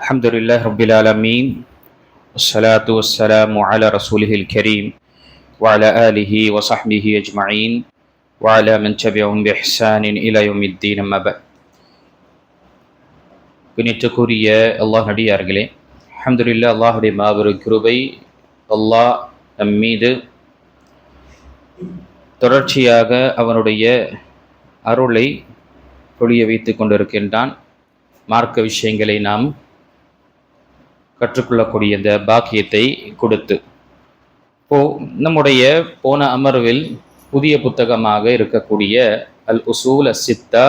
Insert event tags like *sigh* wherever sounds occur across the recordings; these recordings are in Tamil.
الحمد لله رب العالمين والصلاة والسلام على رسوله الكريم وعلى آله وصحبه أجمعين وعلى من تبعهم بإحسان إلى يوم الدين أما بعد கணித்துக்குரிய அல்லாஹ் நடிகார்களே அல்ஹம்துலில்லாஹ் அல்லாஹுடைய மாபெரும் கிருபை அல்லாஹ் நம் மீது தொடர்ச்சியாக அவனுடைய அருளை பொழிய வைத்து கொண்டிருக்கின்றான் மார்க்க விஷயங்களை நாம் கற்றுக்கொள்ளக்கூடிய இந்த பாக்கியத்தை கொடுத்து. இப்போ நம்முடைய போன அமர்வில் புதிய புத்தகமாக இருக்கக்கூடிய அல் உசூல் சித்தா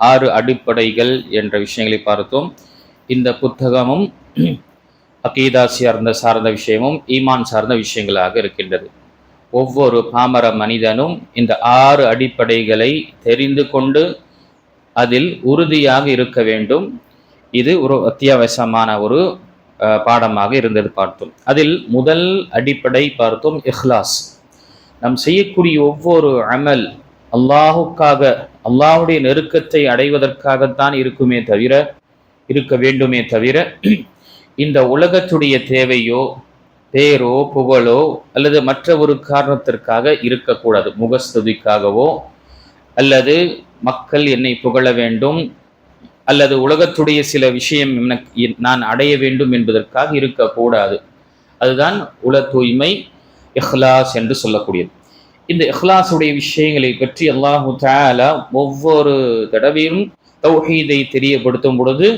ஆறு அடிப்படைகள் என்ற விஷயங்களை பார்த்தோம். இந்த புத்தகமும் அகீதா சார்ந்த சார்ந்த விஷயமும் ஈமான் சார்ந்த விஷயங்களாக இருக்கின்றது. ஒவ்வொரு பாமர மனிதனும் இந்த ஆறு அடிப்படைகளை தெரிந்து கொண்டு அதில் உறுதியாக இருக்க வேண்டும். இது ஒரு அத்தியாவசியமான ஒரு பாடமாக இருந்தது பார்த்தோம். அதில் முதல் அடிப்படை பார்த்தோம் இஹ்லாஸ். நாம் செய்யக்கூடிய ஒவ்வொரு அமல் அல்லாஹுக்காக அல்லாஹுடைய நெருக்கத்தை அடைவதற்காகத்தான் இருக்குமே தவிர இருக்க வேண்டுமே தவிர இந்த உலகத்துடைய தேவையோ பேரோ புகழோ அல்லது மற்ற ஒரு காரணத்திற்காக இருக்கக்கூடாது. முகஸ்துதிக்காகவோ அல்லது மக்கள் என்னை புகழ வேண்டும் அல்லது உலகத்துடைய சில விஷயம் எனக்கு நான் அடைய வேண்டும் என்பதற்காக இருக்கக்கூடாது அதுதான் உல தூய்மை இஹ்லாஸ் என்று சொல்லக்கூடியது. இந்த இஹ்லாஸுடைய விஷயங்களை பற்றி அல்லாஹு தாலா ஒவ்வொரு தடவையும் தௌஹீதை தெரியப்படுத்தும் பொழுது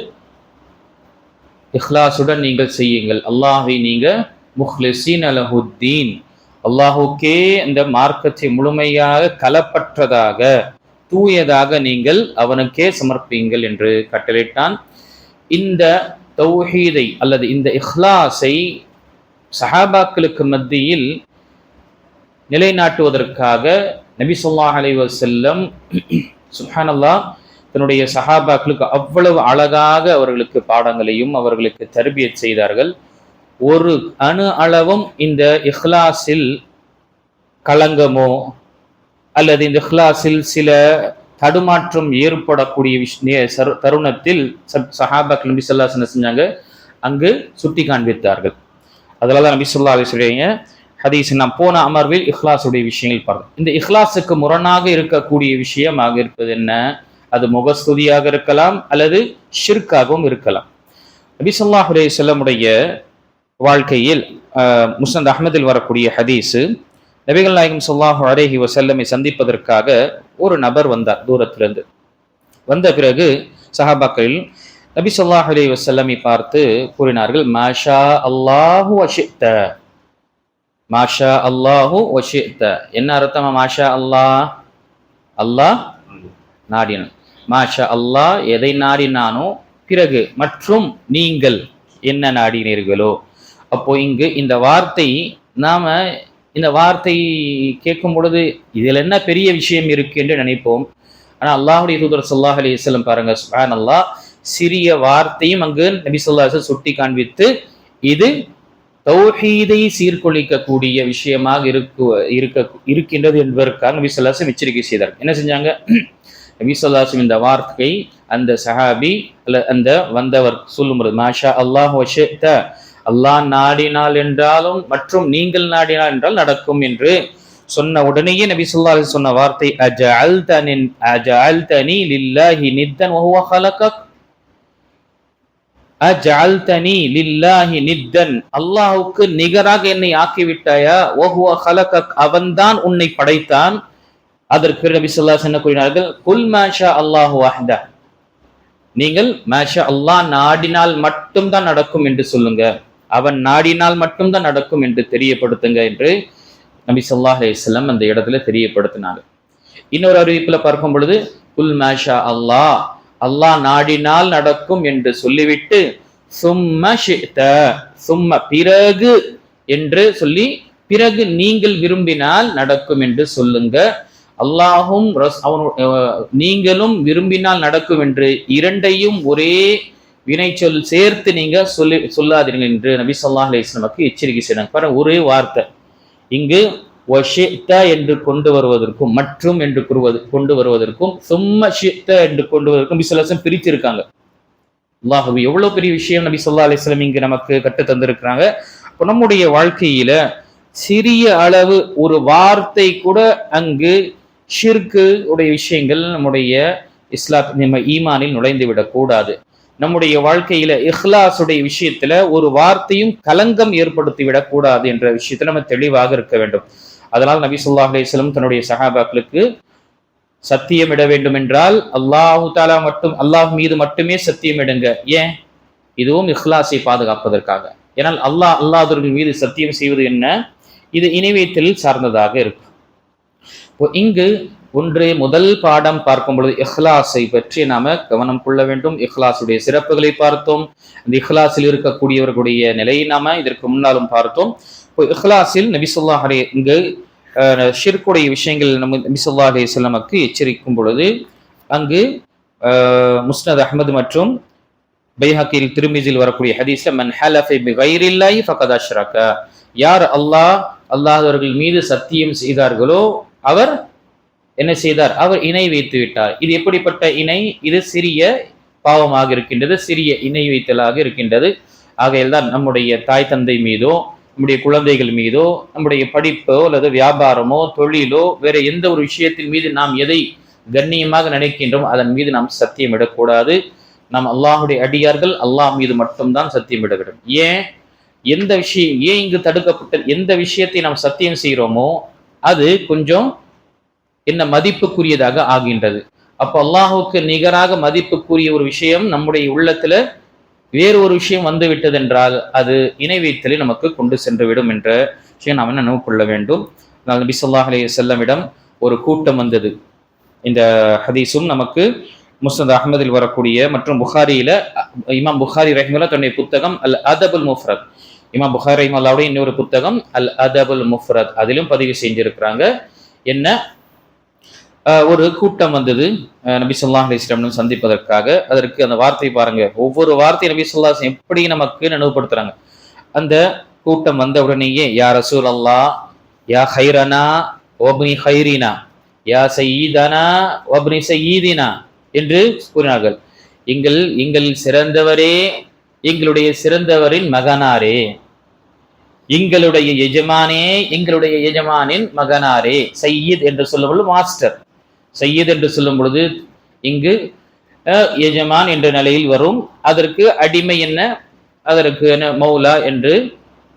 இஹ்லாஸுடன் நீங்கள் செய்யுங்கள். அல்லாஹை நீங்கள் முஹ்லிசீன் அலஹுத்தீன் அல்லாஹுக்கே அந்த மார்க்கத்தை முழுமையாக கலப்பற்றதாக தூயதாக நீங்கள் அவனுக்கே சமர்ப்பீங்கள் என்று கட்டளையிட்டான். இந்த தௌஹீதை அல்லது இந்த இஹ்லாஸை சஹாபாக்களுக்கு மத்தியில் நிலைநாட்டுவதற்காக நபி சொல்லா அலைஹி வஸல்லம் சுஹானல்லா தன்னுடைய சஹாபாக்களுக்கு அவ்வளவு அழகாக அவர்களுக்கு பாடங்களையும் அவர்களுக்கு தர்பியத் செய்தார்கள். ஒரு அணு அளவும் இந்த இஹ்லாஸில் களங்கமோ அல்லது இந்த இஹ்லாஸில் சில தடுமாற்றம் ஏற்படக்கூடிய சரு- தருணத்தில் சப்- சஹாபாக்கள் நபி சொல்லா என்ன செஞ்சாங்க? அங்கு சுட்டி காண்பித்தார்கள். அதனால தான் நபி சொல்லா சொல்றீங்க ஹதீஸ் நாம் போன அமர்வில் இஹ்லாஸுடைய விஷயங்கள் பார்த்தோம் இந்த இஹ்லாஸுக்கு முரணாக இருக்கக்கூடிய விஷயமாக இருப்பது என்ன? அது முகஸ்துதியாக இருக்கலாம் அல்லது ஷிர்காகவும் இருக்கலாம். நபி ஸல்லல்லாஹு செல்லமுடைய வாழ்க்கையில் முஸ்னத் அஹமதில் வரக்கூடிய ஹதீஸு நபிகள் நாயகம் சொல்லாஹு அலைஹி வசல்லமை சந்திப்பதற்காக ஒரு நபர் வந்தார் தூரத்திலிருந்து. வந்த பிறகு சஹாபாக்களில் நபி சொல்லாஹ் அலி வசல்லமை பார்த்து கூறினார்கள் மாஷா அல்லாஹு வஷித்த மாஷா அல்லாஹு வஷித்த என்ன அர்த்தமா மாஷா அல்லாஹ் அல்லாஹ் நாடினான். மாஷா அல்லாஹ் எதை நாடினானோ பிறகு மற்றும் நீங்கள் என்ன நாடினீர்களோ? அப்போ இங்கு இந்த வார்த்தை நாம இந்த வார்த்தை கேட்கும் பொழுது இதில் என்ன பெரிய விஷயம் இருக்கு என்று நினைப்போம். ஆனால் அல்லாஹுடைய தூதர் சல்லாஹ் அலி இஸ்லம் பாருங்க சுஹான் அல்லாஹ் சிறிய வார்த்தையும் அங்கு நபி ஸல்லல்லாஹு சுட்டி காண்பித்து இது தௌஹீதை சீர்குலைக்கக்கூடிய விஷயமாக இருக்கு இருக்க இருக்கின்றது என்பதற்காக நபி சொல்லாசம் எச்சரிக்கை செய்தார். என்ன செஞ்சாங்க? *clears throat* நபி சொல்லாசம் இந்த வார்த்தை அந்த சஹாபி அல்ல அந்த வந்தவர் சொல்லும்போது மாஷா அல்லாஹ் அல்லாஹ் நாடினால் என்றாலும் மற்றும் நீங்கள் நாடினால் என்றால் நடக்கும் என்று சொன்ன உடனேயே நபி ஸல்லல்லாஹு சொன்ன வார்த்தை அஜஅல்தனி அஜஅல்தனி லில்லாஹி நித்தன் வஹுவ ஹலகக் லில்லாஹி நித்தன். அல்லாஹுக்கு நிகராக என்னை ஆக்கிவிட்டாயா? வஹுவ ஹலகக் அவன்தான் உன்னை படைத்தான். அதற்கு பிறகு நபி ஸல்லல்லாஹு என்ன கூறினார்கள்? குல் மாஷா அல்லாஹு வஹ்தா நீங்கள் மாஷா அல்லாஹ் நாடினால் மட்டும்தான் நடக்கும் என்று சொல்லுங்க. அவன் நாடினால் மட்டும்தான் நடக்கும் என்று தெரியப்படுத்துங்க என்று நபி சொல்லாஹ் அலைஹி அந்த இடத்துல தெரியப்படுத்தினாங்க. இன்னொரு அறிவிப்பில் பார்க்கும் பொழுது குல் மாஷா அல்லாஹ் அல்லாஹ் நாடினால் நடக்கும் என்று சொல்லிவிட்டு சும்ம ஷி'த சும்ம பிறகு என்று சொல்லி பிறகு நீங்கள் விரும்பினால் நடக்கும் என்று சொல்லுங்க. அல்லாஹும் ரஸ்- அவனு நீங்களும் விரும்பினால் நடக்கும் என்று இரண்டையும் ஒரே வினைச்சொல் சேர்த்து நீங்க சொல்லி சொல்லாதீர்கள் என்று நபி ஸல்லல்லாஹு அலிஸ்லமக்கு எச்சரிக்கை செய்தாங்க. பாருங்க ஒரே வார்த்தை. இங்கு ஒஷித்தா என்று கொண்டு வருவதற்கும் மற்றும் என்று கூறுவது கொண்டு வருவதற்கும் சும்ம ஷித்த என்று கொண்டு வருவதற்கும் விசலாசம் பிரித்திருக்காங்க. அல்லாஹு எவ்வளோ பெரிய விஷயம் நபி சொல்லா அலிஸ்லம் இங்கு நமக்கு கற்று தந்திருக்கிறாங்க. இப்போ நம்முடைய வாழ்க்கையில சிறிய அளவு ஒரு வார்த்தை கூட அங்கு ஷிர்கு உடைய விஷயங்கள் நம்முடைய இஸ்லாத் நம்ம ஈமானில் நுழைந்து விடக்கூடாது நம்முடைய வாழ்க்கையில இஹ்லாசுடைய விஷயத்துல ஒரு வார்த்தையும் கலங்கம் ஏற்படுத்தி விடக்கூடாது என்ற விஷயத்துல நம்ம தெளிவாக இருக்க வேண்டும். அதனால் நபி சொல்லாஹ் அலிஸ்லம் தன்னுடைய சஹாபாக்களுக்கு சத்தியம் இட வேண்டும் என்றால் அல்லாஹு தாலா மட்டும் அல்லாஹ் மீது மட்டுமே சத்தியம் இடுங்க ஏன்? இதுவும் இஹ்லாஸை பாதுகாப்பதற்காக. ஏனால் அல்லாஹ் அல்லாதவர்கள் மீது சத்தியம் செய்வது என்ன? இது இணைவேத்தல் சார்ந்ததாக இருக்கும். இப்போ இங்கு ஒன்று முதல் பாடம் பார்க்கும் பொழுது இஹ்லாஸை பற்றி நாம கவனம் கொள்ள வேண்டும். இஹ்லாஸுடைய சிறப்புகளை பார்த்தோம். அந்த இஹ்லாஸில் இருக்கக்கூடியவர்களுடைய நிலையை நாம இதற்கு முன்னாலும் பார்த்தோம். இப்போ இஹ்லாஸில் நபிசுல்லா அலே இங்கு ஷிர்குடைய விஷயங்கள் நம்ம நபிசுல்லா அலே நமக்கு எச்சரிக்கும் பொழுது அங்கு முஸ்னத் அஹமது மற்றும் பைஹக்கில் திருமிஜில் வரக்கூடிய ஹதீஸ்ல மன் ஹலஃபை பிகைரில்லாஹி ஃபகத் அஷ்ரக. யார் அல்லாஹ் அல்லாதவர்கள் மீது சத்தியம் செய்தார்களோ அவர் என்ன செய்தார்? அவர் இணை வைத்து விட்டார். இது எப்படிப்பட்ட இணை? இது சிறிய பாவமாக இருக்கின்றது சிறிய இணை வைத்தலாக இருக்கின்றது. ஆகையில்தான் நம்முடைய தாய் தந்தை மீதோ நம்முடைய குழந்தைகள் மீதோ நம்முடைய படிப்போ அல்லது வியாபாரமோ தொழிலோ வேற எந்த ஒரு விஷயத்தின் மீது நாம் எதை கண்ணியமாக நினைக்கின்றோம் அதன் மீது நாம் சத்தியமிடக்கூடாது நாம் அல்லாஹுடைய அடியார்கள் அல்லாஹ் மீது மட்டும்தான் சத்தியமிட வேண்டும். ஏன்? எந்த விஷயம் ஏன் இங்கு தடுக்கப்பட்ட எந்த விஷயத்தை நாம் சத்தியம் செய்கிறோமோ அது கொஞ்சம் என்ன மதிப்புக்குரியதாக ஆகின்றது. அப்போ அல்லாஹுக்கு நிகராக மதிப்புக்குரிய ஒரு விஷயம் நம்முடைய உள்ளத்துல வேறு ஒரு விஷயம் வந்து விட்டதென்றால் அது இணை வைத்தலை நமக்கு கொண்டு சென்றுவிடும் என்ற விஷயம் நாம் நினைவு கொள்ள வேண்டும். நபி சொல்லாஹ் அலி செல்லமிடம் ஒரு கூட்டம் வந்தது. இந்த ஹதீஸும் நமக்கு முஸ்னத் அஹமதில் வரக்கூடிய மற்றும் புகாரியில இமாம் புகாரி ரஹிமுல்லா தன்னுடைய புத்தகம் அல் அதபுல் முஃப்ரத். இமாம் புகாரி ரஹிமுல்லாவுடைய இன்னொரு புத்தகம் அல் அதபுல் முஃப்ரத். அதிலும் பதிவு செஞ்சிருக்கிறாங்க. என்ன? ஒரு கூட்டம் வந்தது. நபி சொல்லா அலிஸ்லாமும் சந்திப்பதற்காக. அதற்கு அந்த வார்த்தையை பாருங்க. ஒவ்வொரு வார்த்தையும் நபி சொல்லா எப்படி நமக்கு நினைவுபடுத்துறாங்க. அந்த கூட்டம் வந்த உடனேயே யா ரசூல் அல்லா யா ஹைரனா ஒப்னி ஹைரினா யா சயீதனா ஒப்னி சயீதினா என்று கூறினார்கள். எங்கள் எங்கள் சிறந்தவரே எங்களுடைய சிறந்தவரின் மகனாரே. எங்களுடைய எஜமானே எங்களுடைய எஜமானின் மகனாரே. சையீத் என்று சொல்லும் மாஸ்டர். செய்யது என்று சொல்லும் பொழுது இங்கு எஜமான் என்ற நிலையில் வரும். அதற்கு அடிமை என்ன? அதற்கு என்ன? மௌலா என்று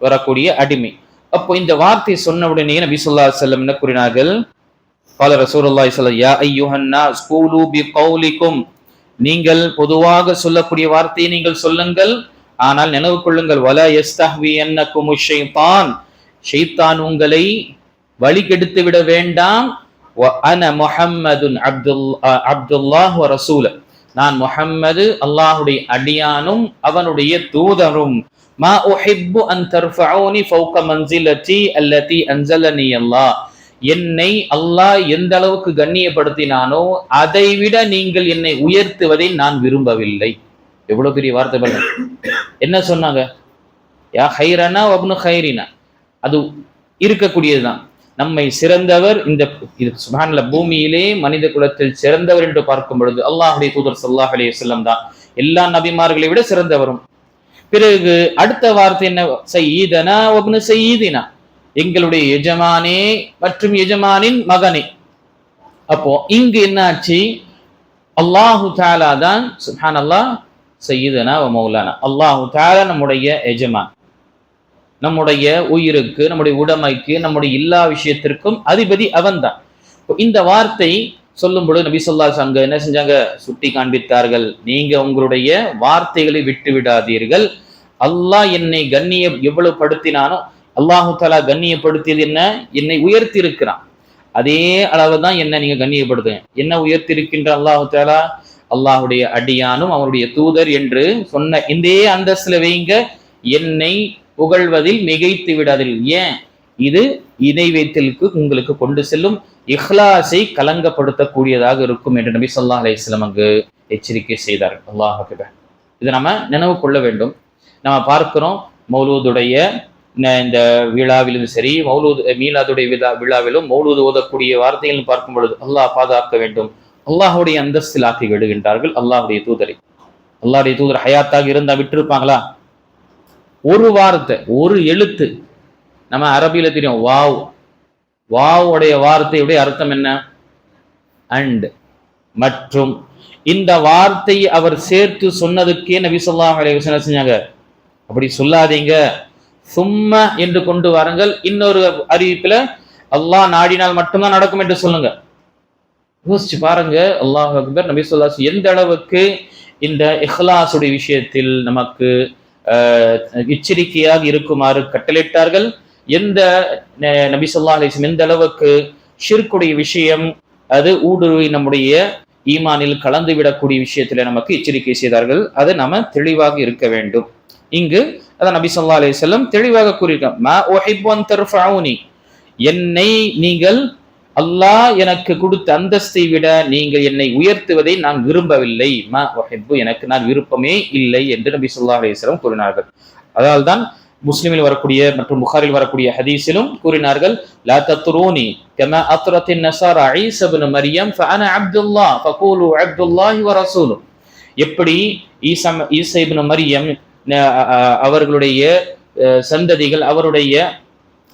வரக்கூடிய அடிமை. அப்போ இந்த வார்த்தை சொன்ன உடனே நபி சொல்லா செல்லம் என்ன கூறினார்கள்? பல ரசூரல்லாய் சொல்லையா ஐயோஹன்னா ஸ்கூலு பி கௌலிக்கும். நீங்கள் பொதுவாக சொல்லக்கூடிய வார்த்தையை நீங்கள் சொல்லுங்கள். ஆனால் நினைவு கொள்ளுங்கள் வல எஸ்தஹ்வி என்ன குமுஷைத்தான் ஷைத்தான் உங்களை வழி கெடுத்து விட வேண்டாம். அன முஹம்மதுன் அப்துல் அப்துல்லாஹ் ரசூல நான் முஹம்மது அல்லாஹுடைய அடியானும் அவனுடைய தூதரும். மா உஹிப்பு அன் தர்ஃபஊனி ஃபௌக மன்சிலதி அல்லதி அன்ஸலனி அல்லாஹ் என்னை அல்லாஹ் எந்த அளவுக்கு கண்ணியப்படுத்தினானோ அதை விட நீங்கள் என்னை உயர்த்துவதை நான் விரும்பவில்லை. எவ்வளவு பெரிய வார்த்தை பண்ண என்ன சொன்னாங்க? யா ஹைரனா அப்னு ஹைரினா. அது இருக்கக்கூடியதுதான். நம்மை சிறந்தவர் இந்த இது சுபான்ல பூமியிலே மனித குலத்தில் சிறந்தவர் என்று பார்க்கும் பொழுது அல்லாஹுடைய தூதர் சல்லாஹ் அலி வல்லம் தான். எல்லா நபிமார்களை விட சிறந்தவரும். பிறகு அடுத்த வார்த்தை என்ன? செய்யீதனா ஒப்னு செய்தினா. எங்களுடைய எஜமானே மற்றும் எஜமானின் மகனே. அப்போ இங்கு என்னாச்சு அல்லாஹு தாலா தான் சுஹான் அல்லாஹ் செய்யுதனா மௌலானா. அல்லாஹு தாலா நம்முடைய எஜமான். நம்முடைய உயிருக்கு நம்முடைய உடைமைக்கு நம்முடைய எல்லா விஷயத்திற்கும் அதிபதி அவன்தான். இந்த வார்த்தை சொல்லும் பொழுது நபி சொல்லா அங்க என்ன செஞ்சாங்க? சுட்டி காண்பித்தார்கள். நீங்க உங்களுடைய வார்த்தைகளை விட்டு விடாதீர்கள். அல்லாஹ் என்னை கண்ணிய எவ்வளவு படுத்தினானோ அல்லாஹு தாலா கண்ணியப்படுத்தியது என்ன? என்னை உயர்த்தி இருக்கிறான் அதே அளவு தான் என்ன நீங்க கண்ணியப்படுத்துங்க. என்ன உயர்த்தி இருக்கின்ற அல்லாஹு தாலா அல்லாஹுடைய அடியானும் அவருடைய தூதர் என்று சொன்ன இந்த அந்தஸ்துல வைங்க. என்னை புகழ்வதில் மிகைத்து விடாதில் ஏன்? இது இணை வைத்தலுக்கு உங்களுக்கு கொண்டு செல்லும் இஹ்லாஸை கலங்கப்படுத்தக்கூடியதாக இருக்கும் என்று நபி சொல்லா அலையம் அங்கு எச்சரிக்கை செய்தார். அல்லாஹ் இதை நம்ம நினைவு கொள்ள வேண்டும். நம்ம பார்க்கிறோம் மௌலூதுடைய இந்த விழாவிலும் சரி மௌலூத் மீலாதுடைய விழா விழாவிலும் மௌலூது ஓதக்கூடிய வார்த்தைகள் பார்க்கும் பொழுது அல்லாஹ் பாதுகாக்க வேண்டும். அல்லாஹுடைய அந்தஸ்தில் ஆக்கி விடுகின்றார்கள். அல்லாஹுடைய தூதரை. அல்லாஹுடைய தூதர் ஹயாத்தாக இருந்தால் விட்டிருப்பாங்களா? ஒரு வார்த்தை ஒரு எழுத்து. நம்ம அரபியில் தெரியும் வாவ். வாவுடைய வார்த்தையுடைய அர்த்தம் என்ன? அண்ட். மற்றும் இந்த வார்த்தையை அவர் சேர்த்து சொன்னதுக்கே நபி ஸல்லல்லாஹு அலைஹி செஞ்சாங்க? அப்படி சொல்லாதீங்க. சும்மா என்று கொண்டு வாருங்கள். இன்னொரு அறிவிப்பில் அல்லாஹ் நாடினால் மட்டும்தான் நடக்கும் என்று சொல்லுங்க. யோசிச்சு பாருங்க. அல்லாஹ் அக்பர் நபி ஸல்லல்லாஹு எந்த அளவுக்கு இந்த இஹ்லாஸுடைய விஷயத்தில் நமக்கு எச்சரிக்கையாக இருக்குமாறு கட்டளிட்டார்கள் எந்த நபி ஸல்லல்லாஹு அலைஹி எந்த அளவுக்கு ஷிர்க்குடைய விஷயம் அது ஊடுருவி நம்முடைய ஈமானில் கலந்து விடக்கூடிய விஷயத்துல நமக்கு எச்சரிக்கை செய்தார்கள். அது நாம தெளிவாக இருக்க வேண்டும். இங்கு அதான் நபி சொல்லா அலைஹி தெளிவாக கூறியிருக்கோம் மா என்னை நீங்கள் அல்லாஹ் எனக்கு கொடுத்த அந்தஸ்தை விட நீங்கள் என்னை உயர்த்துவதை நான் விரும்பவில்லை. மா உஹிப்பு எனக்கு நான் விருப்பமே இல்லை என்று நபி சொல்லா அலிஸ்லாம் கூறினார்கள் கூறினார்கள். அதனால்தான் முஸ்லிமில் வரக்கூடிய மற்றும் புகாரில் வரக்கூடிய ஹதீஸிலும் கூறினார்கள் லா தத்ரோனி கமா அத்ரத்தின் நசாரா ஈஸா மரியம் ஃபஅன அப்துல்லாஹ் ஃபகூலு அப்துல்லாஹி வ எப்படி ஈசா ஈசா இப்னு மரியம் அவர்களுடைய சந்ததிகள் அவருடைய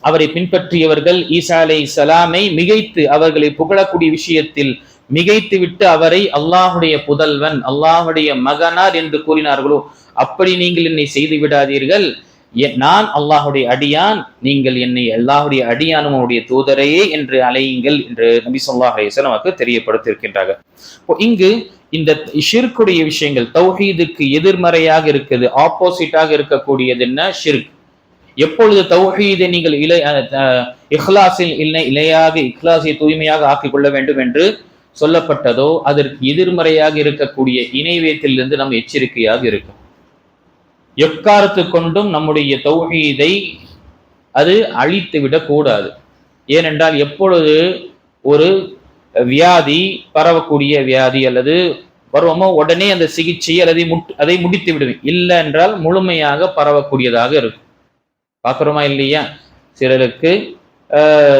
அவரை பின்பற்றியவர்கள் ஈசா அலை சலாமை மிகைத்து அவர்களை புகழக்கூடிய விஷயத்தில் மிகைத்து விட்டு அவரை அல்லாஹுடைய புதல்வன் அல்லாஹுடைய மகனார் என்று கூறினார்களோ அப்படி நீங்கள் என்னை செய்து விடாதீர்கள். எ- நான் அல்லாஹுடைய அடியான் நீங்கள் என்னை அல்லாஹுடைய அடியானும் அவருடைய தூதரையே என்று அலையுங்கள் என்று நபி ஸல்லல்லாஹு அலைஹி நமக்கு தெரியப்படுத்தியிருக்கின்றார்கள் இப்போ இங்கு இந்த ஷிர்க்குடைய விஷயங்கள் தௌஹீதுக்கு எதிர்மறையாக இருக்குது ஆப்போசிட்டாக இருக்கக்கூடியது என்ன? ஷிர்க். எப்பொழுது தௌஹீதை நீங்கள் இலை அஹ், இஹ்லாஸில் இல்லை இலையாக இஹ்லாஸை தூய்மையாக ஆக்கிக் கொள்ள வேண்டும் என்று சொல்லப்பட்டதோ அதற்கு எதிர்மறையாக இருக்கக்கூடிய இணைவேத்திலிருந்து நம் எச்சரிக்கையாக இருக்கும். எக்காரத்து கொண்டும் நம்முடைய தௌஹீதை அது அழித்து விடக்கூடாது ஏனென்றால் எப்பொழுது ஒரு வியாதி பரவக்கூடிய வியாதி அல்லது வருவோமோ உடனே அந்த சிகிச்சை அல்லது முட் அதை முடித்து விடுவேன் இல்லை என்றால் முழுமையாக பரவக்கூடியதாக இருக்கும். பார்க்குறோமா இல்லையா? சிலருக்கு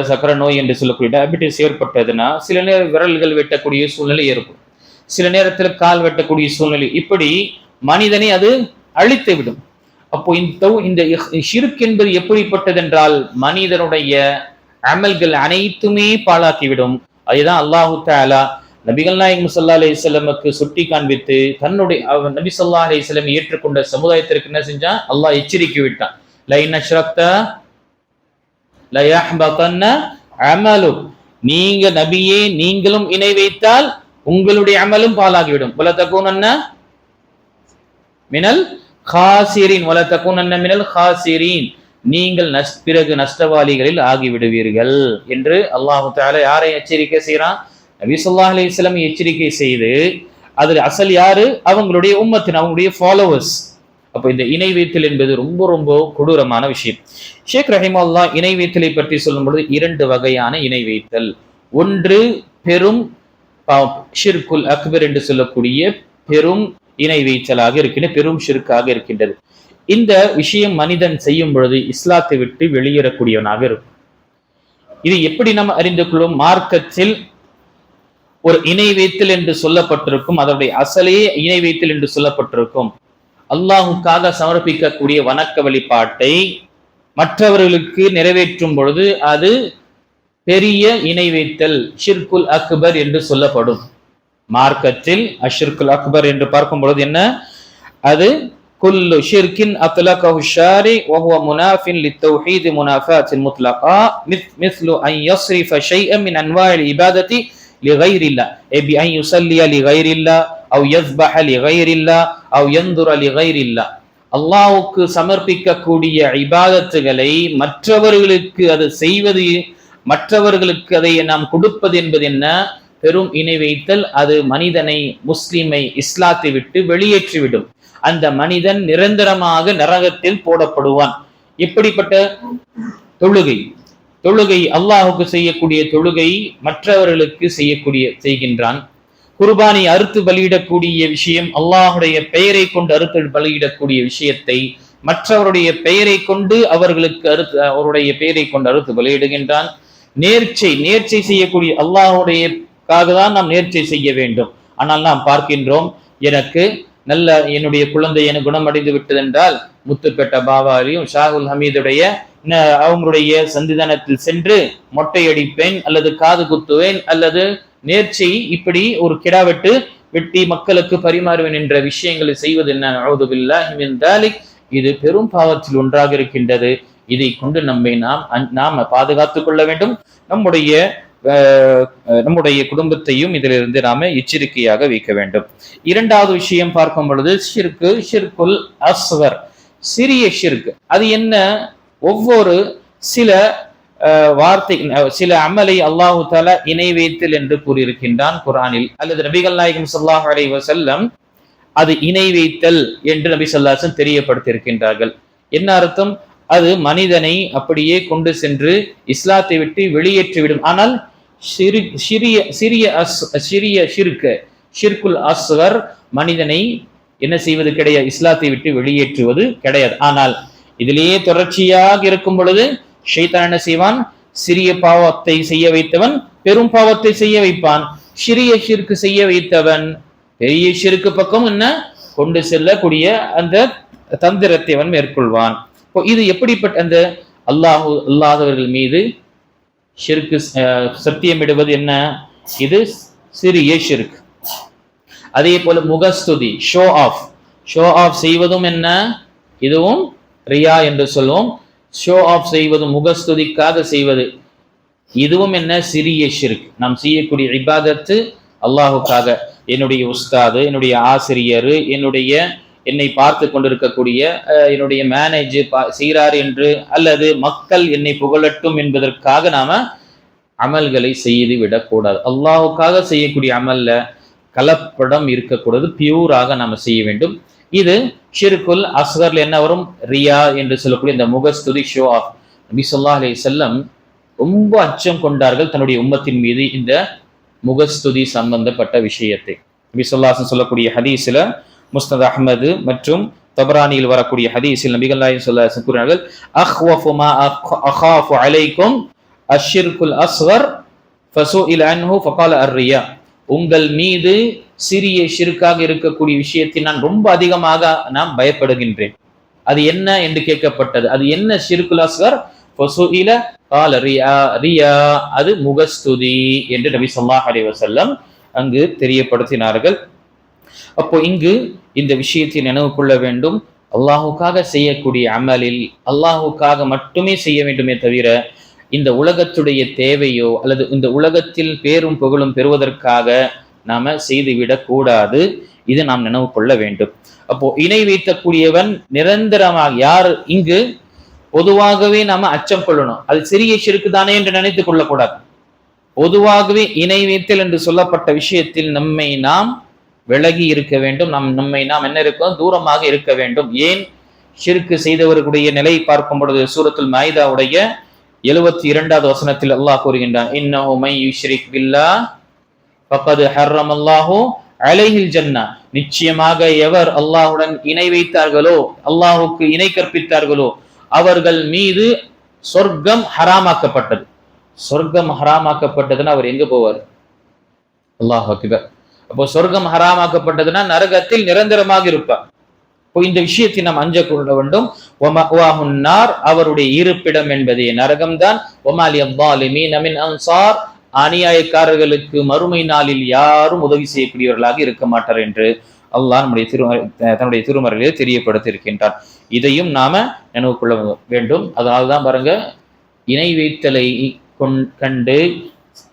சக்கரை நோய் என்று சொல்லக்கூடிய டயபிட்டிஸ் ஏற்பட்டதுன்னா சில நேரம் விரல்கள் வெட்டக்கூடிய சூழ்நிலை ஏற்படும். சில நேரத்தில் கால் வெட்டக்கூடிய சூழ்நிலை. இப்படி மனிதனை அது அழித்து விடும். அப்போ இந்த இந்த இஹ்- ஷிர்க் என்பது எப்படிப்பட்டதென்றால் மனிதனுடைய அமல்கள் அனைத்துமே பாழாக்கிவிடும். அதுதான் அல்லாஹு தாலா நபிகள் நாயகம் ஸல்லல்லாஹு அலி வஸல்லமுக்கு சுட்டி காண்பித்து தன்னுடைய நபி சொல்லா அலி வஸல்லம் ஏற்றுக்கொண்ட சமுதாயத்திற்கு என்ன செஞ்சான்? அல்லாஹ் எச்சரிக்கை விட்டான். லைன் அஷ்ரக்த லயஹ்பதன்ன அமலு. நீங்க நபியே நீங்களும் இணை வைத்தால் உங்களுடைய அமலும் பாழாகிவிடும். வல தகுனன்ன மினல் ஹாசிரின். வல தகுனன்ன மினல் ஹாசிரின். நீங்கள் நஷ் பிறகு நஷ்டவாளிகளில் ஆகிவிடுவீர்கள் என்று அல்லாஹு தால யாரை எச்சரிக்கை செய்கிறான் நபி சொல்லா அலி இஸ்லாமை எச்சரிக்கை செய்து அதில் அசல் யாரு? அவங்களுடைய உம்மத்தின் அவங்களுடைய ஃபாலோவர்ஸ் அப்போ இந்த இணை வைத்தல் என்பது ரொம்ப ரொம்ப கொடூரமான விஷயம். ஷேக் ரஹிமல்லா இணை வைத்தலை பற்றி சொல்லும் பொழுது இரண்டு வகையான இணை வைத்தல். ஒன்று பெரும் ஷிர்குல் அக்பர் என்று சொல்லக்கூடிய பெரும் இணை வைத்தலாக இருக்கின்ற பெரும் ஷிர்காக இருக்கின்றது. இந்த விஷயம் மனிதன் செய்யும் பொழுது இஸ்லாத்தை விட்டு வெளியேறக்கூடியவனாக இருக்கும். இது எப்படி நாம் அறிந்து கொள்ளும்? மார்க்கத்தில் ஒரு இணை வைத்தல் என்று சொல்லப்பட்டிருக்கும் அதனுடைய அசலே இணை வைத்தல் என்று சொல்லப்பட்டிருக்கும். அல்லாஹுக்காக சமர்ப்பிக்கக்கூடிய வணக்க வழிபாட்டை மற்றவர்களுக்கு நிறைவேற்றும் பொழுது அது பெரிய இணை வைத்தல் ஷிர்குல் அக்பர் என்று சொல்லப்படும். மார்க்கத்தில் அஷிர்குல் அக்பர் என்று பார்க்கும் பொழுது என்ன? அது குல்லு ஷிர்கின் அத்லகஹு ஷாரி வஹுவ முனாஃபின் லித்தௌஹீத் முனாஃபாத்தின் முத்லகா மிஸ்லு அன் யஸ்ரிஃப ஷைஅ மின் அன்வாயில் இபாதத்தி லிகைரில்லா. எபி அன் யுசல்லிய லிகைரில்லா. அவ் யஸ்பஹ லி கைரில்லா அவ் யந்துர் அலி கைரில்லா அல்லாவுக்கு சமர்ப்பிக்கக்கூடிய இபாதத்துகளை மற்றவர்களுக்கு அது செய்வது மற்றவர்களுக்கு அதை நாம் கொடுப்பது என்பது என்ன? பெரும் இணை வைத்தல் அது மனிதனை முஸ்லிமை இஸ்லாத்தை விட்டு வெளியேற்றிவிடும். அந்த மனிதன் நிரந்தரமாக நரகத்தில் போடப்படுவான். இப்படிப்பட்ட தொழுகை தொழுகை அல்லாஹுக்கு செய்யக்கூடிய தொழுகை மற்றவர்களுக்கு செய்யக்கூடிய செய்கின்றான். குர்பானை அறுத்து பலியிடக்கூடிய விஷயம் அல்லாஹுடைய பெயரை கொண்டு அறுத்து பலியிடக்கூடிய விஷயத்தை மற்றவருடைய பெயரை கொண்டு அவர்களுக்கு அறுத்து அவருடைய பெயரை கொண்டு அறுத்து பலியிடுகின்றான். நேர்ச்சை நேர்ச்சை செய்யக்கூடிய அல்லாஹுடைய தான் நாம் நேர்ச்சை செய்ய வேண்டும். ஆனால் நாம் பார்க்கின்றோம் எனக்கு நல்ல என்னுடைய குழந்தை என குணமடைந்து விட்டது என்றால் முத்துப்பேட்ட பாபாவையும் ஷாகுல் ஹமீதுடைய அவங்களுடைய சந்திதானத்தில் சென்று மொட்டையடிப்பேன் அல்லது காது குத்துவேன் அல்லது நேர்ச்சி இப்படி ஒரு கிடா வெட்டு வெட்டி மக்களுக்கு பரிமாறுவேன் என்ற விஷயங்களை செய்வது என்ன? தாலிக். இது பெரும் பாவத்தில் ஒன்றாக இருக்கின்றது. இதை கொண்டு நம்மை நாம் அந்- நாம் பாதுகாத்துக் கொள்ள வேண்டும். நம்முடைய நம்முடைய குடும்பத்தையும் இதிலிருந்து நாம எச்சரிக்கையாக வைக்க வேண்டும். இரண்டாவது விஷயம் பார்க்கும் பொழுது ஷிர்கு ஷிர்குல் அஸ்வர். சிறிய ஷிர்கு. அது என்ன? ஒவ்வொரு சில வார்த்தை சில அமலை அல்லாஹு தால இணை வைத்தல் என்று கூறியிருக்கின்றான் குரானில் அல்லது நபிகள் நாயகம் ஸல்லல்லாஹு அலை வசல்லம் அது இணை வைத்தல் என்று நபி சொல்லாசன் தெரியப்படுத்தியிருக்கின்றார்கள். என்ன அர்த்தம்? அது மனிதனை அப்படியே கொண்டு சென்று இஸ்லாத்தை விட்டு வெளியேற்றிவிடும். ஆனால் சிறு சிறிய சிறிய அஸ் சிறிய ஷிர்கு ஷிர்குல் அஸ்வர் மனிதனை என்ன செய்வது கிடையாது? இஸ்லாத்தை விட்டு வெளியேற்றுவது கிடையாது. ஆனால் இதிலேயே தொடர்ச்சியாக இருக்கும் பொழுது ஷைத்தான் என்ன செய்வான் சிறிய பாவத்தை செய்ய வைத்தவன் பெரும் பாவத்தை செய்ய வைப்பான். சிறிய ஷிற்கு செய்ய வைத்தவன் பெரிய ஷிற்கு பக்கம் என்ன? கொண்டு செல்லக்கூடிய அந்த தந்திரத்தை அவன் மேற்கொள்வான். இப்போ இது எப்படிப்பட்ட அந்த அல்லாஹு அல்லாதவர்கள் மீது ஷிர்கு சத்தியமிடுவது என்ன? இது சிறிய ஷிர்க் அதே போல முகஸ்துதி ஷோ ஆஃப் ஷோ ஆஃப் செய்வதும் என்ன? இதுவும் ரியா என்று சொல்லுவோம். ஷோ ஆஃப் செய்வது முகஸ்துதிக்காக செய்வது. இதுவும் என்ன? சிறிய ஷிர்க் நாம் செய்யக்கூடிய இபாதத்து அல்லாஹுக்காக. என்னுடைய உஸ்தாது என்னுடைய ஆசிரியர் என்னுடைய என்னை பார்த்து கொண்டிருக்கக்கூடிய என்னுடைய மேனேஜ் செய்கிறார் என்று அல்லது மக்கள் என்னை புகழட்டும் என்பதற்காக நாம அமல்களை செய்து விடக்கூடாது அல்லாஹுக்காக செய்யக்கூடிய அமல்ல கலப்படம் இருக்கக்கூடாது. பியூராக நாம் செய்ய வேண்டும். இது ஷிருக்குல் அஸ்கர்ல என்ன வரும்? ரியா என்று சொல்லக்கூடிய இந்த முகஸ்துதி ஷோ ஆஃப் நபி சொல்லா அலி செல்லம் ரொம்ப அச்சம் கொண்டார்கள் தன்னுடைய உம்மத்தின் மீது இந்த முகஸ்துதி சம்பந்தப்பட்ட விஷயத்தை. நபி சொல்லாசன் சொல்லக்கூடிய ஹதீஸில் முஸ்னத் அஹ்மது மற்றும் தபரானியில் வரக்கூடிய ஹதீஸில் நபிகள் நாயகம் ஸல்லல்லாஹு கூறினார்கள் அஹ்வஃபுமா அஹாஃபு அலைக்கும் அஷிர்குல் அஸ்வர் அஷ்ஷிர்குல் இல் அன்ஹு ஃபகால அர்ரியா. உங்கள் மீது சிறிய சிறுக்காக இருக்கக்கூடிய விஷயத்தை நான் ரொம்ப அதிகமாக நான் பயப்படுகின்றேன். அது என்ன என்று கேட்கப்பட்டது. அது என்ன சிறுக்குலாஸ்கர் கால ரியா ரியா அது முகஸ்துதி என்று நபி ஸல்லல்லாஹு அலைஹி வஸல்லம் அங்கு தெரியப்படுத்தினார்கள். அப்போ இங்கு இந்த விஷயத்தை நினைவு கொள்ள வேண்டும். அல்லாஹுக்காக செய்யக்கூடிய அமலில் அல்லாஹுக்காக மட்டுமே செய்ய வேண்டுமே தவிர இந்த உலகத்துடைய தேவையோ அல்லது இந்த உலகத்தில் பேரும் புகழும் பெறுவதற்காக நாம செய்துவிடக் கூடாது. இது நாம் நினைவு கொள்ள வேண்டும். அப்போ இணை வைத்தக்கூடியவன் நிரந்தரமாக யார் இங்கு? பொதுவாகவே நாம அச்சம் கொள்ளணும். அது சிறிய சிறுக்கு தானே என்று நினைத்துக் கொள்ளக்கூடாது. பொதுவாகவே இணை வைத்தல் என்று சொல்லப்பட்ட விஷயத்தில் நம்மை நாம் விலகி இருக்க வேண்டும். நம் நம்மை நாம் என்ன இருக்கோம்? தூரமாக இருக்க வேண்டும். ஏன்? சிறுக்கு செய்தவர்களுடைய நிலையை பார்க்கும் பொழுது சூரத்துல் மாயிதாவுடைய எழுபத்தி இரண்டாவது வசனத்தில் அல்லாஹ் கூறுகின்றான் இன்னஹு மை யுஷ்ரிக் பில்லா ஃபக்கது ஹர்ரமல்லாஹு அலைஹில் ஜன்னா. நிச்சயமாக எவர் அல்லாஹுடன் இணை வைத்தார்களோ அல்லாஹுக்கு இணை கற்பித்தார்களோ அவர்கள் மீது சொர்க்கம் ஹராமாக்கப்பட்டது. சொர்க்கம் ஹராமாக்கப்பட்டதுன்னா அவர் எங்க போவார்? அல்லாஹ் அக்பர். அப்போ சொர்க்கம் ஹராமாக்கப்பட்டதுன்னா நரகத்தில் நிரந்தரமாக இருப்பார். இந்த விஷயத்தை நாம் அஞ்ச கொள்ள வேண்டும். ஒமாஹுன்னார் அவருடைய இருப்பிடம் என்பதே நரகம்தான். ஒமாலி அப்பாலிமீன் அமின் அன்சார் அநியாயக்காரர்களுக்கு மறுமை நாளில் யாரும் உதவி செய்யக்கூடியவர்களாக இருக்க மாட்டார் என்று அல்லாஹ் நம்முடைய திருமறை தன்னுடைய திருமறையிலே தெரியப்படுத்தி இருக்கின்றார் இதையும் நாம நினைவு கொள்ள வேண்டும். அதனால தான் பாருங்க இணை வைத்தலை கொண் கண்டு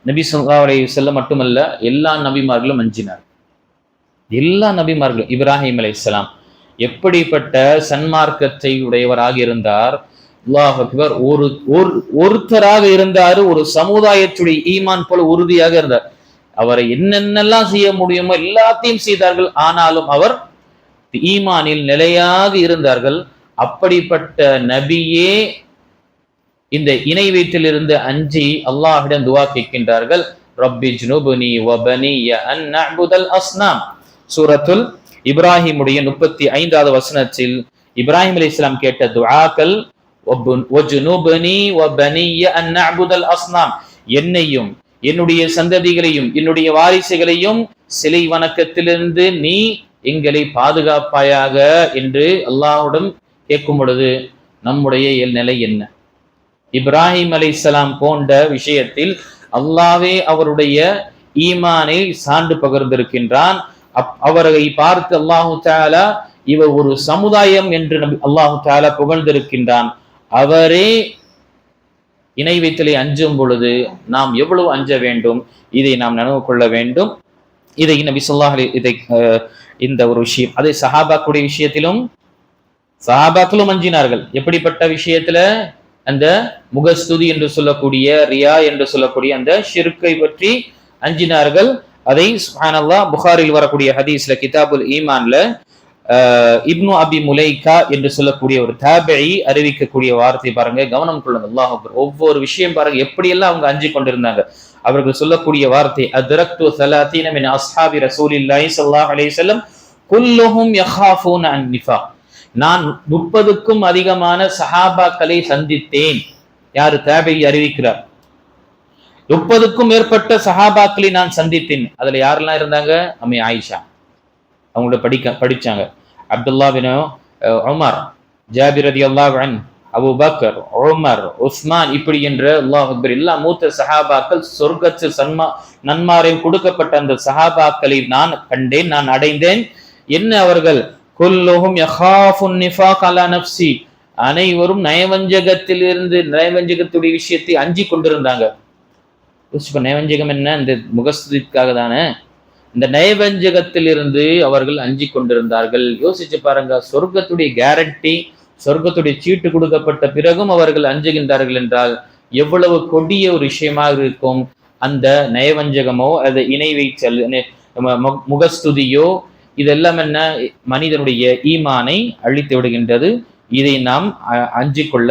நபி ஸல்லல்லாஹு செல்ல மட்டுமல்ல எல்லா நபிமார்களும் அஞ்சினார் எல்லா நபிமார்களும் இப்ராஹிம் அலைஹிஸ்ஸலாம் எப்படிப்பட்ட சன்மார்க்கத்தை உடையவராக இருந்தார்? அல்லாஹ் அக்பர். ஒரு ஒருத்தராக இருந்தார் ஒரு சமுதாயத்துடைய ஈமான் போல உறுதியாக இருந்தார். அவரை என்னென்னலாம் செய்ய முடியுமோ எல்லாத்தையும் செய்தார்கள். ஆனாலும் அவர் ஈமானில் நிலையாக இருந்தார்கள். அப்படிப்பட்ட நபியே இந்த இணை வீட்டிலிருந்து அஞ்சி அல்லாஹிடம் துவா கேட்கின்றார்கள். ரப்பி ஜுனுபுனி வபனி அன் அஸ்னாம். சூரத்துல் இப்ராஹிமுடைய முப்பத்தி ஐந்தாவது வசனத்தில் இப்ராஹிம் அலைஹிஸ்ஸலாம் கேட்ட துஆக்கள் என்னையும் என்னுடைய சந்ததிகளையும் என்னுடைய வாரிசுகளையும் சிலை வணக்கத்திலிருந்து நீ எங்களை பாதுகாப்பாயாக என்று அல்லாஹ்விடம் கேட்கும் பொழுது நம்முடைய நிலை என்ன? இப்ராஹிம் அலிசலாம் போன்ற விஷயத்தில் அல்லாவே அவருடைய ஈமானை சான்று பகிர்ந்திருக்கின்றான். அவரை பார்த்து அல்லாஹு தாலா இவர் ஒரு சமுதாயம் என்று நபி அல்லாஹு தாலா புகழ்ந்திருக்கின்றான். அவரே இணை வைத்தலை அஞ்சும் பொழுது நாம் எவ்வளவு அஞ்ச வேண்டும்? இதை நாம் நினைவு கொள்ள வேண்டும். இதை நபி ஸல்லல்லாஹு இதை இந்த ஒரு விஷயம் அதே சஹாபாக்குடைய விஷயத்திலும் சஹாபாக்களும் அஞ்சினார்கள். எப்படிப்பட்ட விஷயத்துல? அந்த முகஸ்துதி என்று சொல்லக்கூடிய ரியா என்று சொல்லக்கூடிய அந்த ஷிருக்கை பற்றி அஞ்சினார்கள். அதை சுஹானல்லா புகாரில் வரக்கூடிய ஹதீஸ்ல கிதாபுல் ஈமான்ல இப்னு அபி முலைகா என்று சொல்லக்கூடிய ஒரு தேபையை அறிவிக்கக்கூடிய வார்த்தை பாருங்க கவனம் கொள்ளுங்க அல்லாஹ் ஒவ்வொரு விஷயம் பாருங்க எப்படியெல்லாம் அவங்க அஞ்சு கொண்டிருந்தாங்க. அவர்கள் சொல்லக்கூடிய வார்த்தை அத்ரக்து சலாத்தீன மின் அஸ்ஹாபி ரசூலில்லாஹி ஸல்லல்லாஹு அலைஹி வஸல்லம் குல்லுஹும் யஹாஃபூன அன் நிஃபாக் நான் முப்பதுக்கும் அதிகமான சஹாபாக்களை சந்தித்தேன். யாரு? தாபை அறிவிக்கிறார். முப்பதுக்கும் மேற்பட்ட சஹாபாக்களை நான் சந்தித்தேன். அதுல யாரெல்லாம் இருந்தாங்க? அம்மை ஆயிஷா. அவங்களோட படிக்க படிச்சாங்க. அப்துல்லா பின் உமர் ஜாபிர் அதி அல்லாஹன் அபு பக்கர் உமர் உஸ்மான் இப்படி என்ற அல்லாஹ் அக்பர் எல்லா மூத்த சஹாபாக்கள் சொர்க்கத்து சன்மா நன்மாரையும் கொடுக்கப்பட்ட அந்த சஹாபாக்களை நான் கண்டேன் நான் அடைந்தேன். என்ன அவர்கள்? குல்லுஹும் யஹாஃபுன் நிஃபாக் அலா நஃப்சி அனைவரும் நயவஞ்சகத்திலிருந்து நயவஞ்சகத்துடைய விஷயத்தை அஞ்சி கொண்டிருந்தாங்க. யோசிச்சுக்கோ நயவஞ்சகம் என்ன? இந்த முகஸ்துதிக்காக தானே? இந்த நயவஞ்சகத்திலிருந்து அவர்கள் அஞ்சி கொண்டிருந்தார்கள். யோசிச்சு பாருங்க சொர்க்கத்துடைய கேரண்டி சொர்க்கத்துடைய சீட்டு கொடுக்கப்பட்ட பிறகும் அவர்கள் அஞ்சுகின்றார்கள் என்றால் எவ்வளவு கொடிய ஒரு விஷயமாக இருக்கும்? அந்த நயவஞ்சகமோ அது இணை வைச்சல் மு- முகஸ்துதியோ இதெல்லாம் என்ன? மனிதனுடைய ஈமானை அழித்து விடுகின்றது. இதை நாம் அ-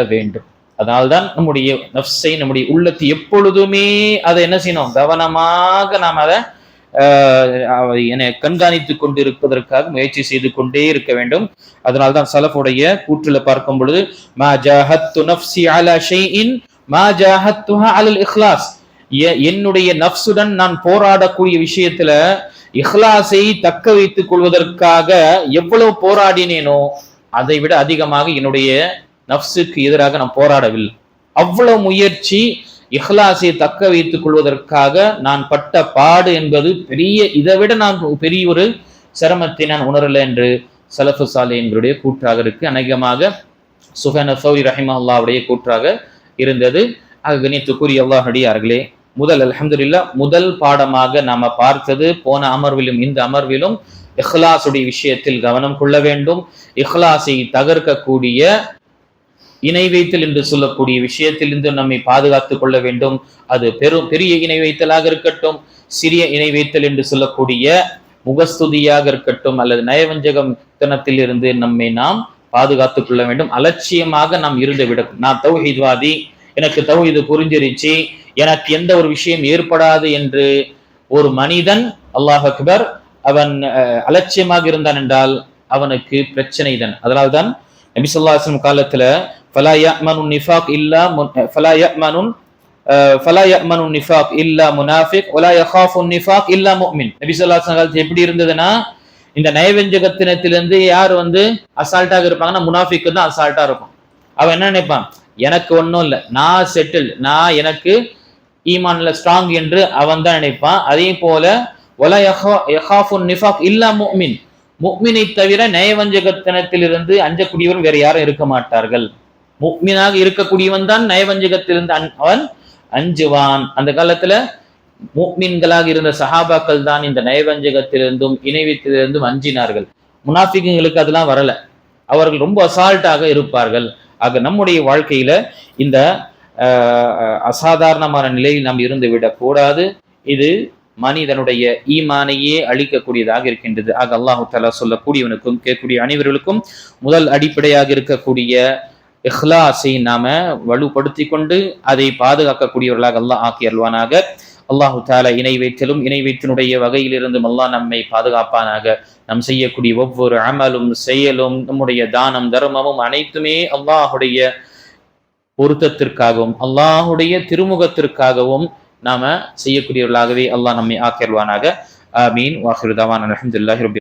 வேண்டும். அதனால்தான் நம்முடைய நஃப்ஸை நம்முடைய உள்ளத்தை எப்பொழுதுமே அதை என்ன செய்யணும்? கவனமாக நாம் அதை என கண்காணித்து கொண்டிருப்பதற்காக முயற்சி செய்து கொண்டே இருக்க வேண்டும். அதனால்தான் சலஃபுடைய கூற்றுல பார்க்கும் பொழுது மா ஜாஹத்து நஃப்ஸி அலா ஷைஇன் மா ஜஹத்துஹா அலல் இஹ்லாஸ். எ- என்னுடைய நஃப்ஸுடன் நான் போராடக்கூடிய விஷயத்துல இஹ்லாஸை தக்க வைத்துக் கொள்வதற்காக எவ்வளவு போராடினேனோ அதை விட அதிகமாக என்னுடைய நஃப்ஸுக்கு எதிராக நான் போராடவில்லை. அவ்வளவு முயற்சி இஹ்லாசை தக்க வைத்துக் கொள்வதற்காக நான் பட்ட பாடு என்பது பெரிய இதை விட நான் பெரிய ஒரு சிரமத்தை நான் உணரல என்று சலஃபு சாலியின்களுடைய கூற்றாக இருக்கு. அநேகமாக சுஹன் சௌரி ரஹிமல்லாவுடைய கூற்றாக இருந்தது. ஆக கணித்துக்குரிய அல்லாஹ் அடியார்களே முதல் அலமதுல்லா முதல் பாடமாக நாம பார்த்தது போன அமர்விலும் இந்த அமர்விலும் இஹ்லாசுடைய விஷயத்தில் கவனம் கொள்ள வேண்டும். இஹ்லாஸை தகர்க்கக்கூடிய இணை வைத்தல் என்று சொல்லக்கூடிய விஷயத்திலிருந்து நம்மை பாதுகாத்துக் கொள்ள வேண்டும். அது பெரும் பெரிய இணை வைத்தலாக இருக்கட்டும் சிறிய இணை வைத்தல் என்று சொல்லக்கூடிய முகஸ்துதியாக இருக்கட்டும் அல்லது நயவஞ்சகம் தனத்தில் இருந்து நம்மை நாம் பாதுகாத்துக் கொள்ள வேண்டும். அலட்சியமாக நாம் இருந்து விட நான் தௌஹீத்வாதி எனக்கு தௌஹீது புரிஞ்சிருச்சு எனக்கு எந்த ஒரு விஷயம் ஏற்படாது என்று ஒரு மனிதன் அல்லாஹ் அக்பர் அவன் அலட்சியமாக இருந்தான் என்றால் அவனுக்கு பிரச்சனை தான். அதனால்தான் நபி காலத்துல ஃபலா யஅமனு நிஃபாக் இல்லா முன்- ஃபலா யஅமனு அஹ், ஃபலா யஅமனு நிஃபாக் இல்லா முனாஃபிக் ஒலா யகாஃபு நிஃபாக் இல்லா முஃமின் நபி ஸல்லல்லாஹு அலைஹி எப்படி இருந்ததுன்னா இந்த நயவஞ்சகத்தினத்திலிருந்து யார் வந்து அசால்ட்டாக இருப்பாங்கன்னா முனாஃபிக்கு தான் அசால்ட்டாக இருக்கும். அவன் என்ன நினைப்பான்? எனக்கு ஒன்றும் இல்லை. நான் செட்டில் நான் எனக்கு ஈமான்ல ஸ்ட்ராங் என்று அவன் தான் நினைப்பான். அதே போல ஒல யஹாஃபுன் நிஃபாக் இல்லா முஃமின். முஃமினை தவிர நயவஞ்சகத்தனத்திலிருந்து அஞ்சக்கூடியவர் வேற யாரும் இருக்க மாட்டார்கள். முக்மீனாக இருக்கக்கூடியவன் தான் நயவஞ்சகத்திலிருந்து அவன் அஞ்சுவான். அந்த காலத்துல முக்மீன்களாக இருந்த சஹாபாக்கள் தான் இந்த நயவஞ்சகத்திலிருந்தும் இணைவித்திலிருந்தும் அஞ்சினார்கள். முனாஃபிக்குங்களுக்கு அதெல்லாம் வரல. அவர்கள் ரொம்ப அசால்ட்டாக இருப்பார்கள். ஆக நம்முடைய வாழ்க்கையில இந்த ஆஹ், அசாதாரணமான நிலையில் நாம் இருந்து விடக்கூடாது இது மனிதனுடைய ஈமானையே அழிக்கக்கூடியதாக இருக்கின்றது. ஆக அல்லாஹு தலா சொல்லக்கூடியவனுக்கும் கேட்கக்கூடிய அனைவர்களுக்கும் முதல் அடிப்படையாக இருக்கக்கூடிய இஹ்லாஸை நாம வலுப்படுத்தி கொண்டு அதை பாதுகாக்கக்கூடியவர்களாக அல்லாஹ் ஆக்கி அல்வானாக அல்லாஹு தாலா இணை வைத்தலும் இணை வைத்தினுடைய வகையிலிருந்தும் அல்லாஹ் நம்மை பாதுகாப்பானாக. நாம் செய்யக்கூடிய ஒவ்வொரு அமலும் செயலும் நம்முடைய தானம் தர்மமும் அனைத்துமே அல்லாஹுடைய பொருத்தத்திற்காகவும் அல்லாஹுடைய திருமுகத்திற்காகவும் நாம செய்யக்கூடியவர்களாகவே அல்லாஹ் நம்மை ஆக்கிடுவானாக ஆமீன். வாஹிருதாவான் அலமதுல்லாஹி ரபி